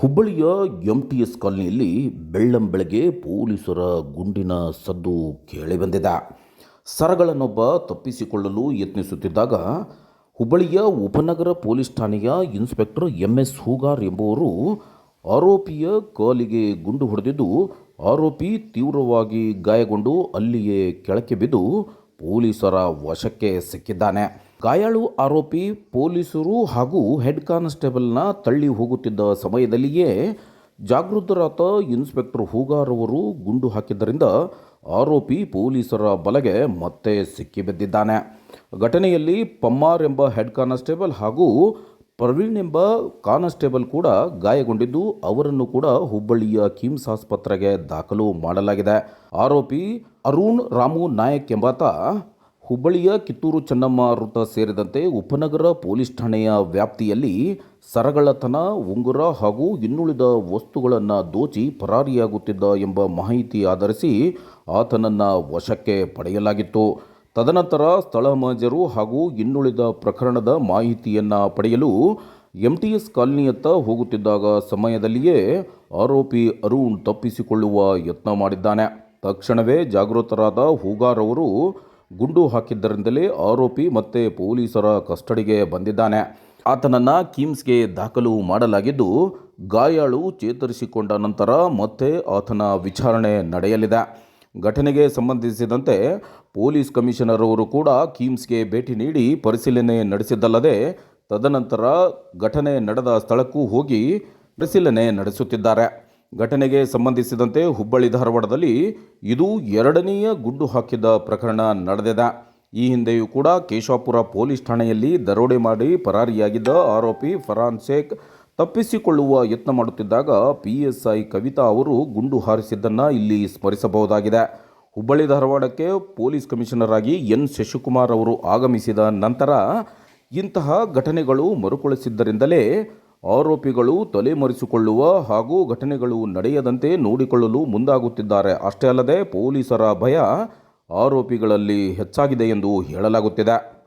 ಹುಬ್ಬಳ್ಳಿಯ M T S ಕಾಲನಿಯಲ್ಲಿ ಬೆಳ್ಳಂಬೆಳಗ್ಗೆ ಪೊಲೀಸರ ಗುಂಡಿನ ಸದ್ದು ಕೇಳಿಬಂದಿದೆ ಸರಗಳನ್ನೊಬ್ಬ ತಪ್ಪಿಸಿಕೊಳ್ಳಲು ಯತ್ನಿಸುತ್ತಿದ್ದಾಗ ಹುಬ್ಬಳ್ಳಿಯ ಉಪನಗರ ಪೊಲೀಸ್ ಠಾಣೆಯ ಇನ್ಸ್ಪೆಕ್ಟರ್ ಎಂ ಎಸ್ ಹೂಗಾರ್ ಎಂಬುವರು ಆರೋಪಿಯ ಕಾಲಿಗೆ ಗುಂಡು ಹೊಡೆದಿದ್ದು, ಆರೋಪಿ ತೀವ್ರವಾಗಿ ಗಾಯಗೊಂಡು ಅಲ್ಲಿಯೇ ಕೆಳಕ್ಕೆ ಬಿದ್ದು ಪೊಲೀಸರ ವಶಕ್ಕೆ ಸಿಕ್ಕಿದ್ದಾನೆ. ಗಾಯಾಳು ಆರೋಪಿ ಪೊಲೀಸರು ಹಾಗೂ ಹೆಡ್ ಕಾನ್ಸ್ಟೇಬಲ್ನ ತಳ್ಳಿ ಹೋಗುತ್ತಿದ್ದ ಸಮಯದಲ್ಲಿಯೇ ಜಾಗೃತರಾದ ಇನ್ಸ್ಪೆಕ್ಟರ್ ಹೂಗಾರ್ ಅವರು ಗುಂಡು ಹಾಕಿದ್ದರಿಂದ ಆರೋಪಿ ಪೊಲೀಸರ ಬಲೆಗೆ ಮತ್ತೆ ಸಿಕ್ಕಿಬಿದ್ದಿದ್ದಾನೆ. ಘಟನೆಯಲ್ಲಿ ಪಮ್ಮಾರ್ ಎಂಬ ಹೆಡ್ ಕಾನ್ಸ್ಟೇಬಲ್ ಹಾಗೂ ಪ್ರವೀಣ್ ಎಂಬ ಕಾನ್ಸ್ಟೇಬಲ್ ಕೂಡ ಗಾಯಗೊಂಡಿದ್ದು, ಅವರನ್ನು ಕೂಡ ಹುಬ್ಬಳ್ಳಿಯ ಕಿಮ್ಸ್ ಆಸ್ಪತ್ರೆಗೆ ದಾಖಲು ಮಾಡಲಾಗಿದೆ. ಆರೋಪಿ ಅರುಣ್ ರಾಮು ನಾಯಕ್ ಎಂಬಾತ ಹುಬ್ಬಳ್ಳಿಯ ಕಿತ್ತೂರು ಚೆನ್ನಮ್ಮ ವೃತ್ತ ಸೇರಿದಂತೆ ಉಪನಗರ ಪೊಲೀಸ್ ಠಾಣೆಯ ವ್ಯಾಪ್ತಿಯಲ್ಲಿ ಸರಗಳತನ ಉಂಗುರ ಹಾಗೂ ಇನ್ನುಳಿದ ವಸ್ತುಗಳನ್ನು ದೋಚಿ ಪರಾರಿಯಾಗುತ್ತಿದ್ದ ಎಂಬ ಮಾಹಿತಿ ಆಧರಿಸಿ ಆತನನ್ನು ವಶಕ್ಕೆ ಪಡೆಯಲಾಗಿತ್ತು. ತದನಂತರ ಸ್ಥಳ ಮಾಜರು ಹಾಗೂ ಇನ್ನುಳಿದ ಪ್ರಕರಣದ ಮಾಹಿತಿಯನ್ನು ಪಡೆಯಲು ಎಂ ಎಸ್ ಕಾಲನಿಯತ್ತ ಹೋಗುತ್ತಿದ್ದಾಗ ಸಮಯದಲ್ಲಿಯೇ ಆರೋಪಿ ಅರುಣ್ ತಪ್ಪಿಸಿಕೊಳ್ಳುವ ಯತ್ನ ಮಾಡಿದ್ದಾನೆ. ತಕ್ಷಣವೇ ಜಾಗೃತರಾದ ಹೂಗಾರ್ ಅವರು ಗುಂಡು ಹಾಕಿದ್ದರಿಂದಲೇ ಆರೋಪಿ ಮತ್ತೆ ಪೊಲೀಸರ ಕಸ್ಟಡಿಗೆ ಬಂದಿದ್ದಾನೆ. ಆತನನ್ನು ಕಿಮ್ಸ್ಗೆ ದಾಖಲು ಮಾಡಲಾಗಿದ್ದು, ಗಾಯಾಳು ಚೇತರಿಸಿಕೊಂಡ ನಂತರ ಮತ್ತೆ ಆತನ ವಿಚಾರಣೆ ನಡೆಯಲಿದೆ. ಘಟನೆಗೆ ಸಂಬಂಧಿಸಿದಂತೆ ಪೊಲೀಸ್ ಕಮಿಷನರ್ ಅವರು ಕೂಡ ಕಿಮ್ಸ್ಗೆ ಭೇಟಿ ನೀಡಿ ಪರಿಶೀಲನೆ ನಡೆಸಿದ್ದಲ್ಲದೆ, ತದನಂತರ ಘಟನೆ ನಡೆದ ಸ್ಥಳಕ್ಕೂ ಹೋಗಿ ಪರಿಶೀಲನೆ ನಡೆಸುತ್ತಿದ್ದಾರೆ. ಘಟನೆಗೆ ಸಂಬಂಧಿಸಿದಂತೆ ಹುಬ್ಬಳ್ಳಿ ಧಾರವಾಡದಲ್ಲಿ ಇದು ಎರಡನೆಯ ಗುಂಡು ಹಾಕಿದ ಪ್ರಕರಣ ನಡೆದಿದೆ. ಈ ಹಿಂದೆಯೂ ಕೂಡ ಕೇಶವಾಪುರ ಪೊಲೀಸ್ ಠಾಣೆಯಲ್ಲಿ ದರೋಡೆ ಮಾಡಿ ಪರಾರಿಯಾಗಿದ್ದ ಆರೋಪಿ ಫರಾನ್ ಶೇಖ್ ತಪ್ಪಿಸಿಕೊಳ್ಳುವ ಯತ್ನ ಮಾಡುತ್ತಿದ್ದಾಗ ಪಿ ಎಸ್ ಐ ಕವಿತಾ ಅವರು ಗುಂಡು ಹಾರಿಸಿದ್ದನ್ನು ಇಲ್ಲಿ ಸ್ಮರಿಸಬಹುದಾಗಿದೆ. ಹುಬ್ಬಳ್ಳಿ ಧಾರವಾಡಕ್ಕೆ ಪೊಲೀಸ್ ಕಮಿಷನರ್ ಆಗಿ ಎನ್ ಶಶಿಕುಮಾರ್ ಅವರು ಆಗಮಿಸಿದ ನಂತರ ಇಂತಹ ಘಟನೆಗಳು ಮರುಕಳಿಸಿದ್ದರಿಂದಲೇ ಆರೋಪಿಗಳು ತಲೆಮರೆಸಿಕೊಳ್ಳುವ ಹಾಗೂ ಘಟನೆಗಳು ನಡೆಯದಂತೆ ನೋಡಿಕೊಳ್ಳಲು ಮುಂದಾಗುತ್ತಿದ್ದಾರೆ. ಅಷ್ಟೇ ಅಲ್ಲದೆ ಪೊಲೀಸರ ಭಯ ಆರೋಪಿಗಳಲ್ಲಿ ಹೆಚ್ಚಾಗಿದೆ ಎಂದು ಹೇಳಲಾಗುತ್ತಿದೆ.